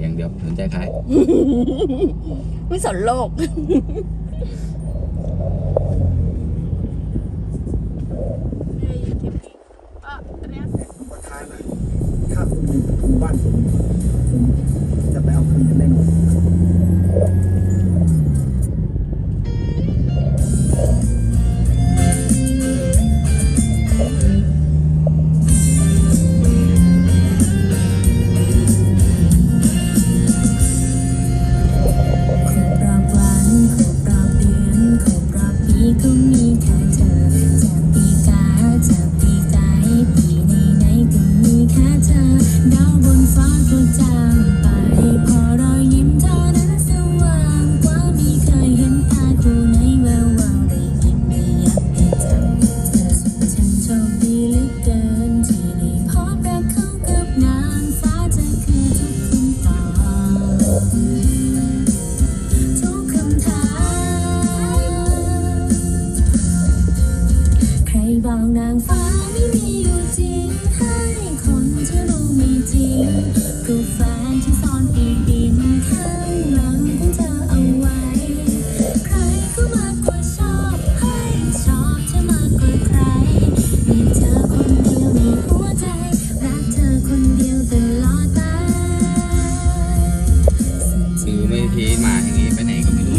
อย่างเดียวสนใจใครไม่สนโลกขอท้ายนะถ้าคุณอยู่หมู่บ้านผมผมจะไปเอา บอกนางฟ้าไม่มีอยู่จริง ให้คนที่รู้ม่จริงคือแฟนที่ซ่อนปีกบินข้างหลังของเธอเอาไว้ ใครก็มากกว่าชอบให้ชอบเธอมากกว่าใคร มีเธอคนเดียวในหัวใจ รักเธอคนเดียวตลอดไปคือไม่ทีมาอย่างนี้ไปไหนก็ไม่รู้